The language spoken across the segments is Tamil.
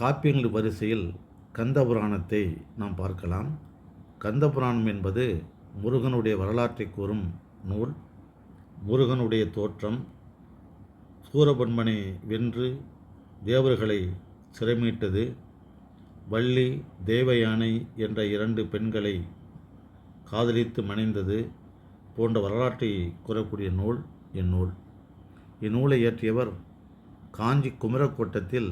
காப்பியங்கள் வரிசையில் கந்தபுராணத்தை நாம் பார்க்கலாம். கந்தபுராணம் என்பது முருகனுடைய வரலாற்றை கூறும் நூல். முருகனுடைய தோற்றம் சூரபன்மனை வென்று தேவர்களை சிறைமீட்டது. வள்ளி தேவயானை என்ற இரண்டு பெண்களை காதலித்து மணைந்தது போன்ற வரலாற்றை கூறக்கூடிய நூல் இந்நூல். இந்நூலை இயற்றியவர் காஞ்சி குமரக்கோட்டத்தில்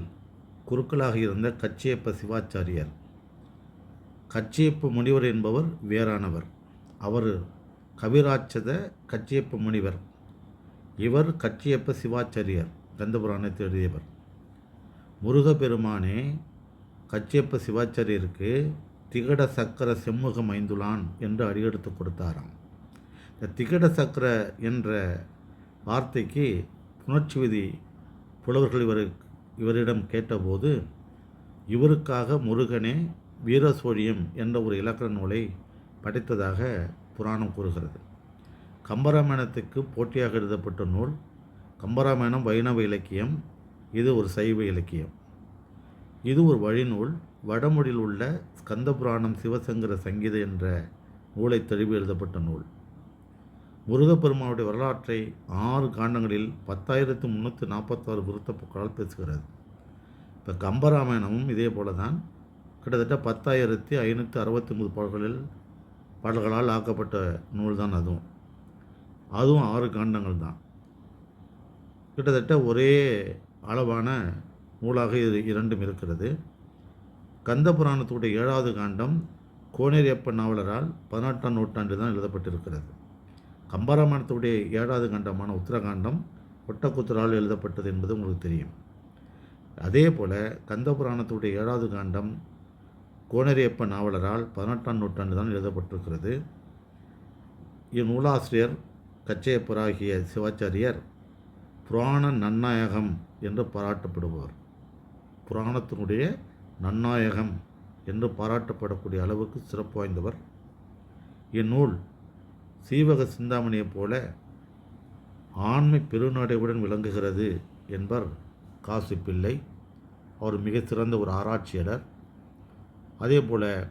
குருக்களாக இருந்த கச்சியப்ப சிவாச்சாரியார். கச்சியப்ப முனிவர் என்பவர் வேறானவர். அவர் கவிராட்சத கச்சியப்ப முனிவர். இவர் கச்சியப்ப சிவாச்சாரியார் கந்தபுராணத்தை எழுதியவர். முருகப்பெருமானே கச்சியப்ப சிவாச்சாரியருக்கு திகட சக்கர செம்முகம் ஐந்துலான் என்று அடியெடுத்து கொடுத்தாராம். இந்த திகட சக்கர என்ற வார்த்தைக்கு புணர்ச்சி விதி புலவர்கள் இவருக்கு இவரிடம் கேட்டபோது இவருக்காக முருகனே வீரசோழியம் என்ற ஒரு இலக்கண நூலை படைத்ததாக புராணம் கூறுகிறது. கம்பராமாயணத்துக்கு போட்டியாக எழுதப்பட்ட நூல் கம்பராமாயணம் வைணவ இலக்கியம் இது ஒரு சைவ இலக்கியம். இது ஒரு வழிநூல் வடமொழியில் உள்ள ஸ்கந்தபுராணம் சிவசங்கர சங்கீத என்ற நூலை தழுவி எழுதப்பட்ட நூல். முருகப்பெருமானுடைய வரலாற்றை ஆறு காண்டங்களில் பத்தாயிரத்து முந்நூற்றி நாற்பத்தாறு விருத்தப்புக்களால் பேசுகிறது இப்போ கம்பராமாயணமும் இதே போல தான் கிட்டத்தட்ட பத்தாயிரத்தி ஐநூற்றி அறுபத்தி ஒன்பது பாடல்களில் பாடல்களால் ஆக்கப்பட்ட நூல் தான் அதுவும். அதுவும் ஆறு காண்டங்கள் தான் கிட்டத்தட்ட ஒரே அளவான நூலாக இது இரண்டும் இருக்கிறது. கந்த புராணத்துடைய ஏழாவது காண்டம் கோனேரியப்ப நாவலரால் பதினெட்டாம் நூற்றாண்டு தான் எழுதப்பட்டிருக்கிறது. கம்பராமாயணத்துடைய ஏழாவது கண்டமான உத்தரகாண்டம் ஒட்டக்குத்தரால் எழுதப்பட்டது என்பது உங்களுக்கு தெரியும். அதே போல் கந்த புராணத்துடைய ஏழாவது காண்டம் கோனரியப்ப நாவலரால் பதினெட்டாம் நூற்றாண்டு தான் எழுதப்பட்டிருக்கிறது இந்நூலாசிரியர் கச்சையப்பராகிய சிவாச்சாரியர் புராண நன்னாயகம் என்று பாராட்டப்படுவார் புராணத்தினுடைய நன்னாயகம் என்று பாராட்டப்படக்கூடிய அளவுக்கு சிறப்பு வாய்ந்தவர். இந்நூல் சீவக சிந்தாமணியைப் போல ஆண்மை பெருநடைவுடன் விளங்குகிறது என்பர் காசு பிள்ளை. அவர் மிக சிறந்த ஒரு ஆராய்ச்சியாளர். அதே போல்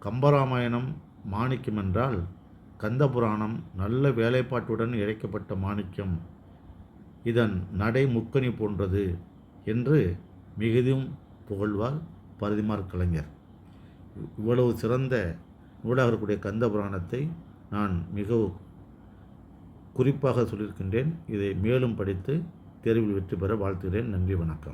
கம்பராமாயணம் மாணிக்கம் என்றால் கந்தபுராணம் நல்ல வேலைப்பாட்டுடன் இழைக்கப்பட்ட மாணிக்கம். இதன் நடை முக்கணி போன்றது என்று மிகுதும் புகழ்வார் பரிதிமார் கலைஞர். இவ்வளவு சிறந்த நூலாக இருக்கக்கூடிய கந்தபுராணத்தை நான் மிகவும் குறிப்பாக சொல்லியிருக்கின்றேன். இதை மேலும் படித்து தேர்வில் வெற்றி பெற வாழ்த்துகிறேன். நன்றி வணக்கம்.